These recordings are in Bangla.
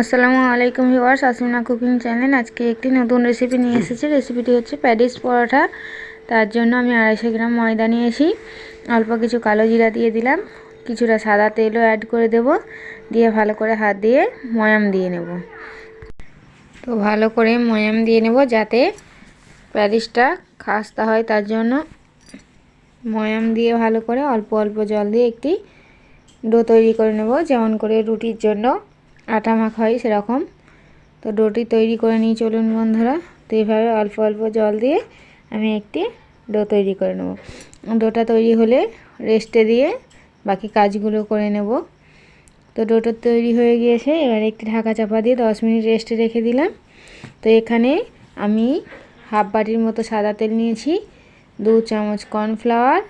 আসসালামু আলাইকুম ভিউয়ার্স আসমিনা কুকিং চ্যানেল। আজকে একটি নতুন রেসিপি নিয়ে এসেছি। রেসিপিটি হচ্ছে প্যাডিস পরোটা। তার জন্য আমি আড়াইশো গ্রাম ময়দা নিয়েছি। অল্প কিছু কালো জিরা দিয়ে দিলাম। কিছুটা সাদা তেলও অ্যাড করে দেব। দিয়ে ভালো করে হাত দিয়ে ময়াম দিয়ে নেব। তো ভালো করে ময়াম দিয়ে নেব যাতে প্যাডিসটা খাস্তা হয়। তার জন্য ময়াম দিয়ে ভালো করে অল্প অল্প জল দিয়ে একটি ডো তৈরি করে নেব। যেমন করে রুটির জন্য আটা মাখা হয় সেরকম। তো ডোটি তৈরি করে নিয়ে চলুন বন্ধুরা। তো এইভাবে অল্প অল্প জল দিয়ে আমি একটি ডো তৈরি করে নেব। ডোটা তৈরি হলে রেস্টে দিয়ে বাকি কাজগুলো করে নেব। তো ডোটা তৈরি হয়ে গিয়েছে। এবার একটি ঢাকা চাপা দিয়ে দশ মিনিট রেস্টে রেখে দিলাম। তো এখানে আমি হাফ বাটির মতো সাদা তেল নিয়েছি। দু চামচ কর্নফ্লাওয়ার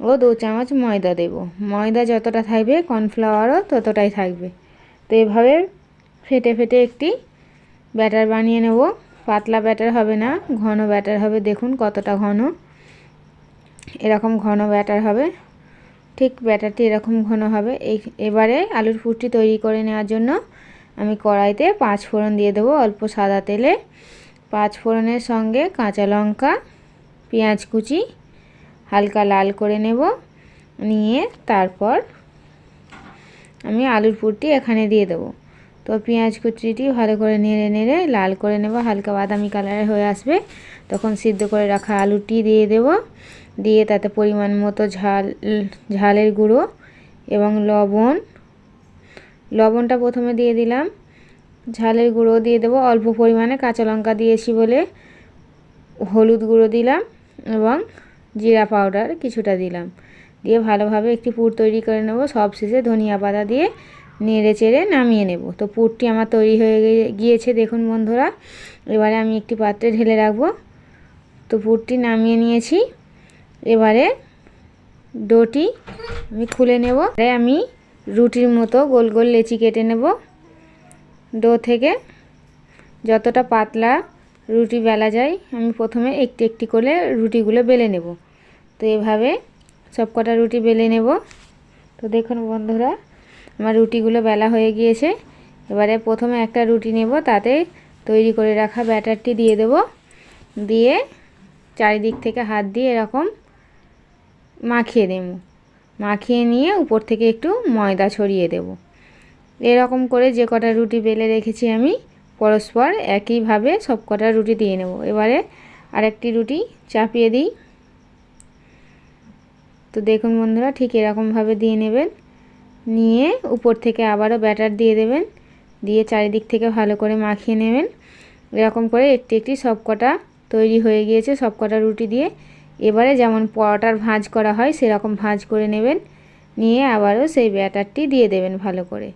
ও দু চামচ ময়দা দেব। ময়দা যতটা থাকবে, কর্নফ্লাওয়ারও ততটাই থাকবে। তো এভাবে ফেটে ফেটে একটি ব্যাটার বানিয়ে নেব। পাতলা ব্যাটার হবে না, ঘন ব্যাটার হবে। দেখুন কতটা ঘন। এরকম ঘন ব্যাটার হবে। ঠিক ব্যাটারটি এরকম ঘন হবে। এই, এবারে আলুর ফুটটি তৈরি করে নেওয়ার জন্য আমি কড়াইতে পাঁচ ফোড়ন দিয়ে দেবো অল্প সাদা তেলে। পাঁচ ফোড়নের সঙ্গে কাঁচা লঙ্কা, পেঁয়াজ কুচি হালকা লাল করে নেব। নিয়ে তারপর আমি আলুর পুরটি এখানে দিয়ে দেবো। তো পেঁয়াজ কুচিটি ভালো করে নেড়ে নেড়ে লাল করে নেব, হালকা বাদামি কালারের হয়ে আসবে। তখন সিদ্ধ করে রাখা আলুটি দিয়ে দেব। দিয়ে তাতে পরিমাণ মতো ঝাল, ঝালের গুঁড়ো এবং লবণ। লবণটা প্রথমে দিয়ে দিলাম। ঝালের গুঁড়ো দিয়ে দেবো, অল্প পরিমাণে কাঁচা লঙ্কা দিয়েছি বলে হলুদ গুঁড়ো দিলাম এবং জিরা পাউডার কিছুটা দিলাম। দিয়ে ভালোভাবে একটি পুর তৈরি করে নেব। সব শেষে ধনিয়া পাতা দিয়ে নেড়ে চেড়ে নামিয়ে নেব। তো পুরটি আমার তৈরি হয়ে গিয়েছে দেখুন বন্ধুরা। এবারে আমি একটি পাত্রে ঢেলে রাখব। তো পুরটি নামিয়ে নিয়েছি। এবারে ডোটি আমি খুলে নেব। আমি রুটির মতো গোল গোল লেচি কেটে নেব। ডো থেকে যতটা পাতলা রুটি বেলা যায়, আমি প্রথমে একটি একটি করে রুটিগুলো বেলে নেব। তো এভাবে সব কটা রুটি বেলে নেব। তো দেখুন বন্ধুরা, আমার রুটিগুলো বেলা হয়ে গিয়েছে। এবারে প্রথমে একটা রুটি নেব, তাতে তৈরি করে রাখা ব্যাটারটি দিয়ে দেব। দিয়ে চারিদিক থেকে হাত দিয়ে এরকম মাখিয়ে দেব মাখিয়ে নিয়ে উপর থেকে একটু ময়দা ছড়িয়ে দেব। এরকম করে যে কটা রুটি বেলে রেখেছি আমি, পরস্পর একইভাবে সব কটা রুটি দিয়ে নেব। এবারে আরেকটি রুটি চাপিয়ে দিই। তো দেখুন বন্ধুরা, ঠিক এরকমভাবে দিয়ে নেবেন। নিয়ে উপর থেকে আবারও ব্যাটার দিয়ে দেবেন। দিয়ে চারিদিক থেকে ভালো করে মাখিয়ে নেবেন। এরকম করে একটি একটি সব কটা তৈরি হয়ে গিয়েছে সব কটা রুটি দিয়ে। এবারে যেমন পরোটার ভাঁজ করা হয়, সেরকম ভাঁজ করে নেবেন। নিয়ে আবারও সেই ব্যাটারটি দিয়ে দেবেন ভালো করে।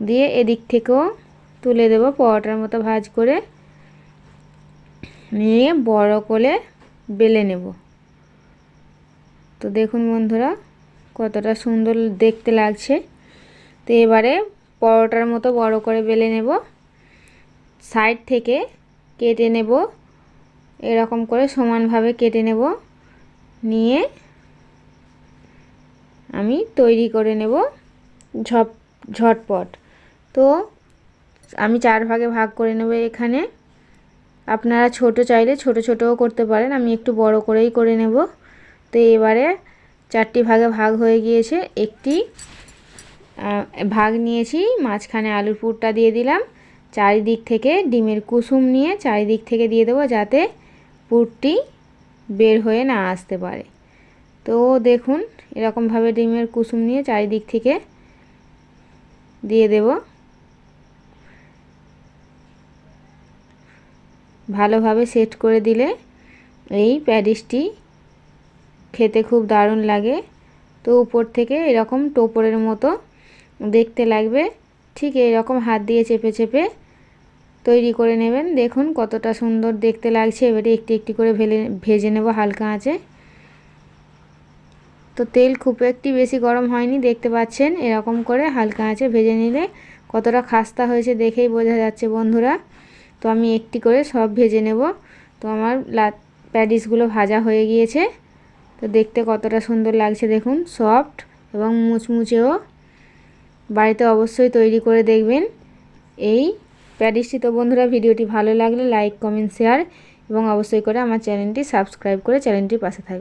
দিয়ে এদিক থেকেও তুলে দেব পরোটার মতো ভাঁজ করে। নিয়ে বড় করে বেলে নেব। তো দেখুন বন্ধুরা, কতটা সুন্দর দেখতে লাগছে। তো এবারে পরোটার মতো বড় করে বেলে নেব। সাইড থেকে কেটে নেব। এরকম করে সমানভাবে কেটে নেব। নিয়ে আমি তৈরি করে নেব ঝপ, ঝটপট। তো আমি চার ভাগে ভাগ করে নেব এখানে। আপনারা ছোট চাইলে ছোট ছোটও করতে পারেন, আমি একটু বড় করেই করে নেব। তো এবারে চারটি ভাগে ভাগ হয়ে গিয়েছে। একটি ভাগ নিয়েছি, মাঝখানে আলুর পুরটা দিয়ে দিলাম। চারিদিক থেকে ডিমের কুসুম নিয়ে চারিদিক থেকে দিয়ে দেবো যাতে পুরটি বের হয়ে না আসতে পারে। তো দেখুন, এরকমভাবে ডিমের কুসুম নিয়ে চারিদিক থেকে দিয়ে দেব। ভালোভাবে সেট করে দিলে এই প্যাডিসটি খেতে খুব দারুণ লাগে। তো উপর থেকে এরকম টোপরের মতো দেখতে লাগবে। ঠিক এরকম হাত দিয়ে চেপে চেপে তৈরি করে নেবেন। দেখুন কতটা সুন্দর দেখতে লাগছে। এবারে একটি একটি করে ভেলে, ভেজে নেব হালকা আঁচে। তো তেল খুব একটি বেশি গরম হয়নি, দেখতে পাচ্ছেন? এরকম করে হালকা আঁচে ভেজে নিলে কতটা খাস্তা হয়েছে দেখেই বোঝা যাচ্ছে বন্ধুরা। তো আমি একটি করে সব ভেজে নেব। তো আমার লা প্যাডিসগুলো ভাজা হয়ে গিয়েছে। তো দেখতে কতটা সুন্দর লাগছে দেখুন সফট এবং মুচমুচেও। বাড়িতে অবশ্যই তৈরি করে দেখবেন এই প্যাডিসটি তো বন্ধুরা, ভিডিওটি ভালো লাগলে লাইক কমেন্ট শেয়ার এবং অবশ্যই করে আমার চ্যানেলটি সাবস্ক্রাইব করে চ্যানেলটির পাশে থাকবে